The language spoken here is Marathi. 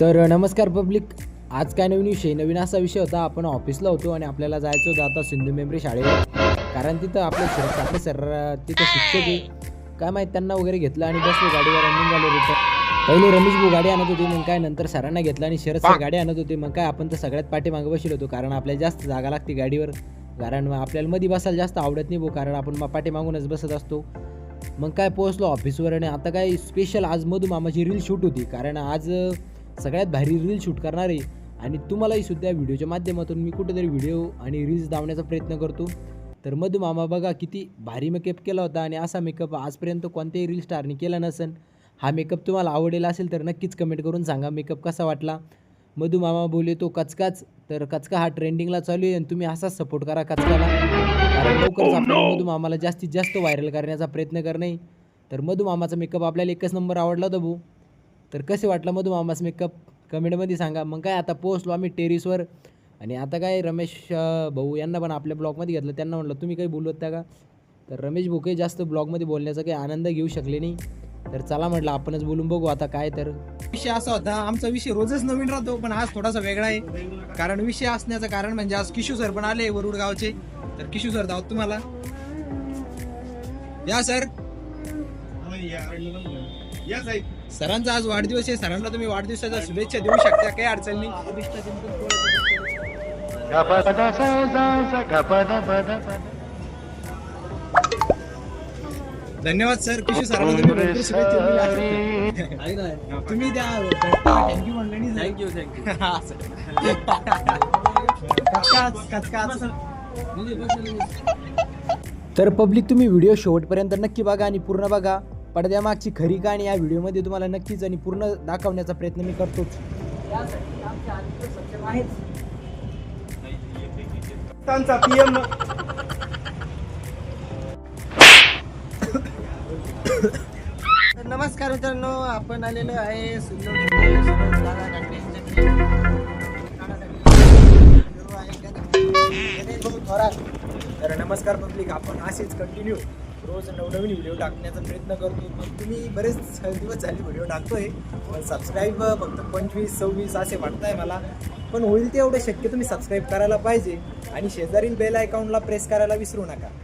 तर नमस्कार पब्लिक. आज काय नवीन विषय? नवीन असा विषय होता आपण ऑफिसला होतो आणि आपल्याला जायचं होतं आता सिंधू मेमरी शाळेवर. कारण तिथं आपले सर आपले सर तिथं शिक्षक काय माहीत त्यांना वगैरे घेतलं आणि बसलो गाडीवर रनिंग झाले तिथं पहिले रमेश भाऊ गाडी आणत होती मग काय नंतर सरांना घेतलं आणि शरद सर गाडी आणत होते मग काय आपण तर सगळ्यात पाठीमागं बसलो होतो कारण आपल्याला जास्त जागा लागते गाडीवर. कारण आपल्याला मध्ये बसायला जास्त आवडत नाही भाऊ कारण आपण पाठीमागूनच बसत असतो. मग काय पोहोचलो ऑफिसवर आणि आता काय स्पेशल आज मधू मामाची रील शूट होती कारण आज सगळ्यात भारी रील शूट करणार. आहे आणि तुम्हालाही सुद्धा व्हिडिओच्या माध्यमातून मी कुठेतरी व्हिडिओ आणि रील्स दावण्याचा प्रयत्न करतो. तर मधू मामा बघा किती भारी मेकअप केला होता आणि असा मेकअप आजपर्यंत कोणत्याही रील स्टारने केला नसेल. हा मेकअप तुम्हाला आवडेल असेल तर नक्कीच कमेंट करून सांगा मेकअप कसा वाटला. मधू मामा बोले तो कचकाच. तर कचका हा ट्रेंडिंगला चालू आहे आणि तुम्ही असाच सपोर्ट करा कचकाला. कारण लवकरच आपल्याला मधू मामाला जास्तीत जास्त व्हायरल करण्याचा प्रयत्न करणे. तर मधू मामाचा मेकअप आपल्याला एकच नंबर आवडला होता भाऊ. तर कसे वाटलं मधू मामाचा मेकअप कमेंटमध्ये सांगा मग काय आता पोहोचलो आम्ही टेरिसवर आणि आता काय रमेश भाऊ यांना पण आपल्या ब्लॉगमध्ये घेतलं त्यांना म्हटलं तुम्ही काही बोलवत त्या का तर रमेश भाऊ काही जास्त ब्लॉगमध्ये बोलण्याचा काही आनंद घेऊ शकले नाही तर चला म्हटलं आपणच बोलून बघू आता काय तर विषय असा होता आमचा विषय रोजच नवीन राहतो पण आज थोडासा वेगळा आहे कारण विषय असण्याचं कारण म्हणजे आज किशू सर पण आले वरुड गावचे तर किशू सर दावत तुम्हाला या सर सरांचा आज वाढदिवस आहे. सरांना तुम्ही वाढदिवसाच्या शुभेच्छा देऊ शकता. काही अडचण नाही. धन्यवाद सर. किशू सरांना तुम्ही भरपूर शुभेच्छा दिल्या. तुम्ही त्या थँक्यू म्हणलं थँक्यू थँक्यू तर पब्लिक तुम्ही व्हिडिओ शेवटपर्यंत नक्की बघा आणि पूर्ण बघा. पडद्यामागची खरी कहाणी या व्हिडिओमध्ये तुम्हाला नक्कीच आणि पूर्ण दाखवण्याचा प्रयत्न मी करतोच. नमस्कार मित्रांनो आपण आलेलो आहे तर नमस्कार पब्लिक आपण असेच कंटिन्यू रोज नवनवीन व्हिडिओ टाकण्याचा प्रयत्न करतो. मग तुम्ही बरेच दिवस झाले व्हिडिओ टाकतोय पण सबस्क्राईब फक्त पंचवीस सव्वीस असे वाटत आहे मला. पण होईल ते एवढं शक्य तुम्ही सबस्क्राईब करायला पाहिजे आणि शेजारील बेल अकाउंटला प्रेस करायला विसरू नका.